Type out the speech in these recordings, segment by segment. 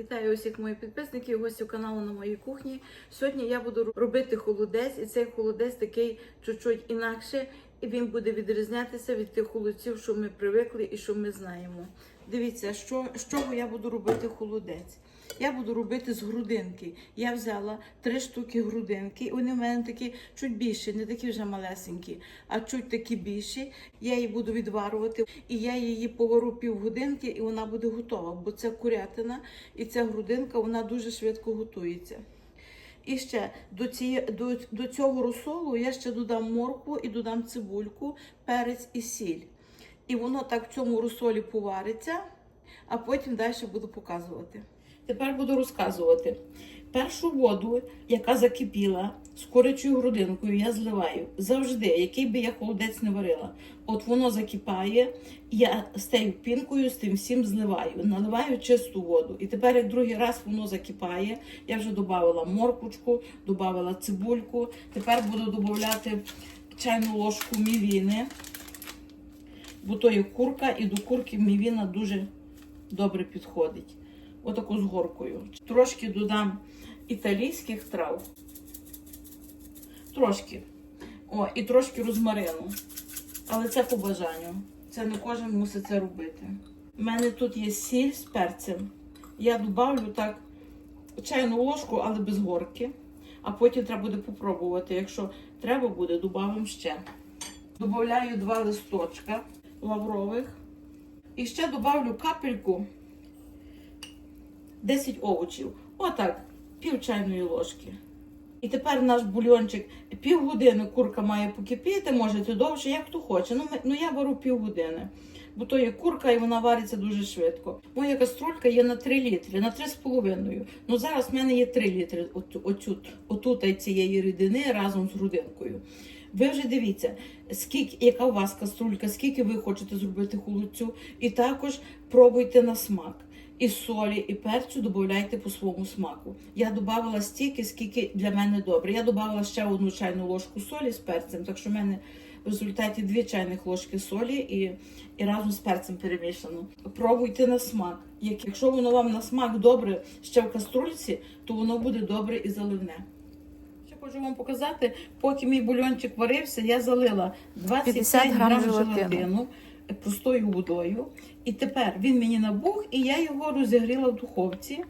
Вітаю усіх моїх підписників, гостів каналу на моїй кухні. Сьогодні я буду робити холодець, і цей холодець такий чуть-чуть інакше, і він буде відрізнятися від тих холодців, що ми привикли і що ми знаємо. Дивіться, що, з чого я буду робити холодець. Я буду робити з грудинки. Я взяла три штуки грудинки. Вони в мене такі чуть більші, не такі вже малесенькі, а чуть такі більші. Я її буду відварювати, і я її повару півгодинки, і вона буде готова, бо це курятина, і ця грудинка вона дуже швидко готується. І ще до, ціє, до, до цього розсолу я ще додам моркву і додам цибульку, перець і сіль. І воно так в цьому розсолі повариться, а потім далі буду показувати. Тепер буду розказувати. Першу воду, яка закипіла з курячою грудинкою, я зливаю завжди, який би я холодець не варила. От воно закипає, я з тією пінкою з тим всім зливаю, наливаю чисту воду. І тепер, як другий раз воно закипає, я вже додавала морквочку, додавала цибульку. Тепер буду додавати чайну ложку мівіни, бо то є курка, і до курки мівіна дуже добре підходить отаку з горкою. Трошки додам італійських трав. Трошки. О, і трошки розмарину. Але це по бажанню. Це не кожен мусить це робити. У мене тут є сіль з перцем. Я додавлю так чайну ложку, але без горки. А потім треба буде попробувати. Якщо треба буде, додам ще. Добавляю два листочка лаврових. І ще додавлю капельку 10 овочів. Отак, пів чайної ложки. І тепер наш бульончик півгодини курка має покипіти, можете довше, як хто хоче. Ну, ми- ну я беру півгодини. Бо то є курка і вона вариться дуже швидко. Моя каструлька є на 3 літри, на 3,5. Ну зараз в мене є 3 літри от, оцю, отут цієї рідини разом з грудинкою. Ви вже дивіться, скільки, яка у вас каструлька, скільки ви хочете зробити холодцю, і також пробуйте на смак. І солі, і перцю додавайте по своєму смаку. Я додавала стільки, скільки для мене добре. Я додавала ще одну чайну ложку солі з перцем, так що в мене в результаті дві чайних ложки солі і, і разом з перцем перемішано. Пробуйте на смак. Якщо воно вам на смак добре ще в каструльці, то воно буде добре і заливне. Хочу вам показати, поки мій бульончик варився, я залила 25 50 грам желатину. Простою водою. І тепер він мені набух, і я його розігріла в духовці.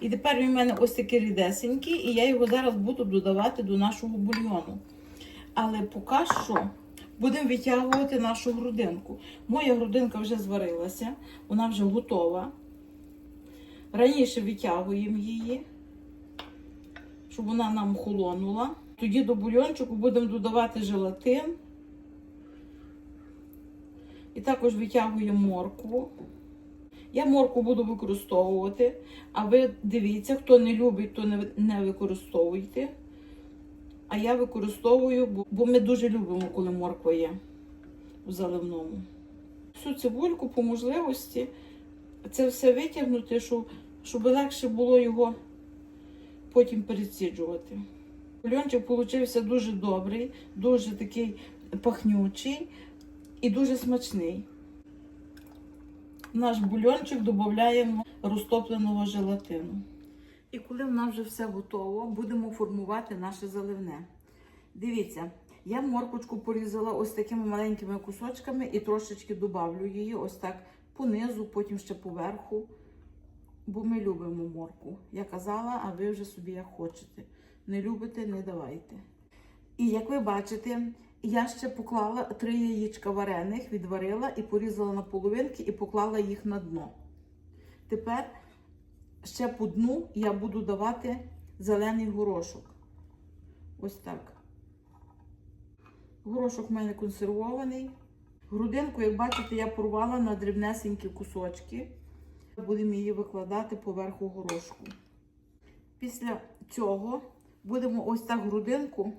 І тепер він в мене ось такий рідесенький, і я його зараз буду додавати до нашого бульйону. Але поки що будемо витягувати нашу грудинку. Моя грудинка вже зварилася, вона вже готова. Раніше витягуємо її, щоб вона нам холонула. Тоді до бульйончику будемо додавати желатин. І також витягуємо моркву. Я моркву буду використовувати, а ви дивіться, хто не любить, то не, використовуйте. А я використовую, бо ми дуже любимо, коли морква є у заливному. Всю цибульку по можливості це все витягнути, щоб, щоб легше було його потім переціджувати. Бульончик получився дуже добрий, дуже такий пахнючий і дуже смачний. Наш бульончик додаємо розтопленого желатину. І коли в нас вже все готово, будемо формувати наше заливне. Дивіться, я моркочку порізала ось такими маленькими кусочками і трошечки добавлю її ось так понизу, потім ще поверху. Бо ми любимо морку. Я казала, а ви вже собі як хочете. Не любите, не давайте. І як ви бачите, я ще поклала три яєчка варених, відварила і порізала на половинки і поклала їх на дно. Тепер ще по дну я буду давати зелений горошок. Ось так. Горошок в мене консервований. Грудинку, як бачите, я порвала на дрібнесенькі кусочки. Будемо її викладати поверху горошку. Після цього будемо ось так грудинку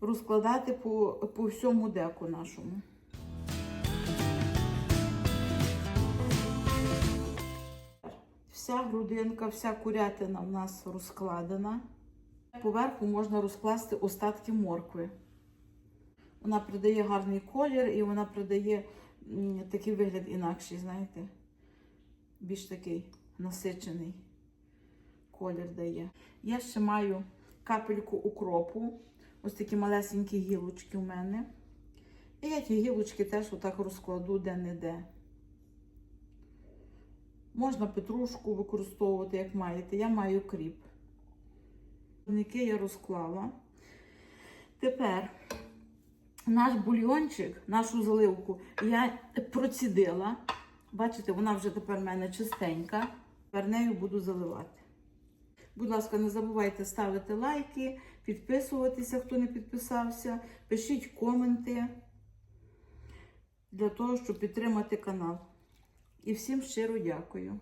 розкладати по, по всьому деку нашому. Вся грудинка, вся курятина в нас розкладена. Поверху можна розкласти остатки моркви. Вона придає гарний колір і вона придає такий вигляд інакший, знаєте, більш такий насичений колір дає. Я ще маю капельку укропу. Ось такі малесенькі гілочки у мене. І я ті гілочки теж отак розкладу де-не-де. Можна петрушку використовувати, як маєте. Я маю кріп. Ники я розклала. Тепер наш бульйончик, нашу заливку я процідила. Бачите, вона вже тепер в мене чистенька. Тепер нею буду заливати. Будь ласка, не забувайте ставити лайки, підписуватися, хто не підписався. Пишіть коменти для того, щоб підтримати канал. І всім щиро дякую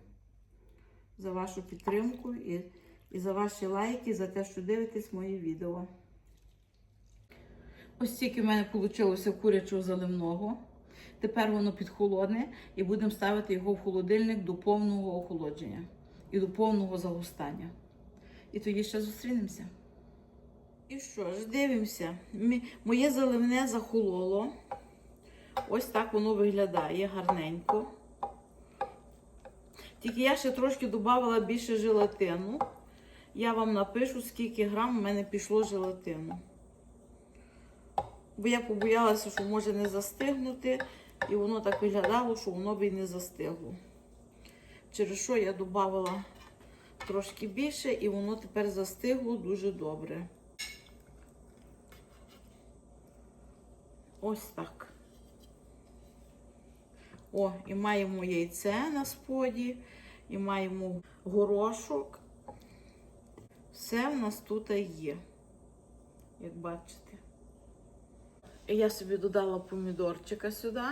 за вашу підтримку і, і за ваші лайки, за те, що дивитесь мої відео. Ось тільки в мене вийшло курячого заливного. Тепер воно підхолодне і будемо ставити його в холодильник до повного охолодження і до повного загустання. І тоді ще зустрінемося. І що ж, дивимося. Моє заливне захололо. Ось так воно виглядає гарненько. Тільки я ще трошки додавала більше желатину. Я вам напишу, скільки грам в мене пішло желатину. Бо я побоялася, що може не застигнути, і воно так виглядало, що воно б і не застигло. Через що я додавала трошки більше, і воно тепер застигло дуже добре. Ось так. О, і маємо яйце на споді, і маємо горошок. Все в нас тут є, як бачите. І я собі додала помідорчика сюди,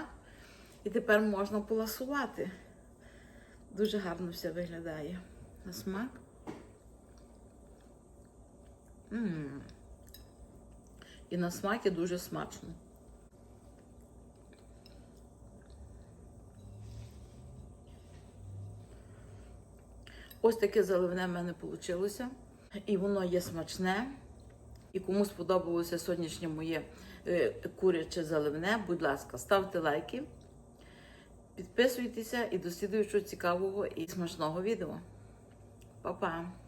і тепер можна поласувати. Дуже гарно все виглядає. На смак. м І на смак і дуже смачно. Ось таке заливне в мене вийшло. І воно є смачне. І кому сподобалося сьогоднішнє моє е, куряче заливне, будь ласка, ставте лайки, підписуйтеся і до слідуючого цікавого і смачного відео. Па-па!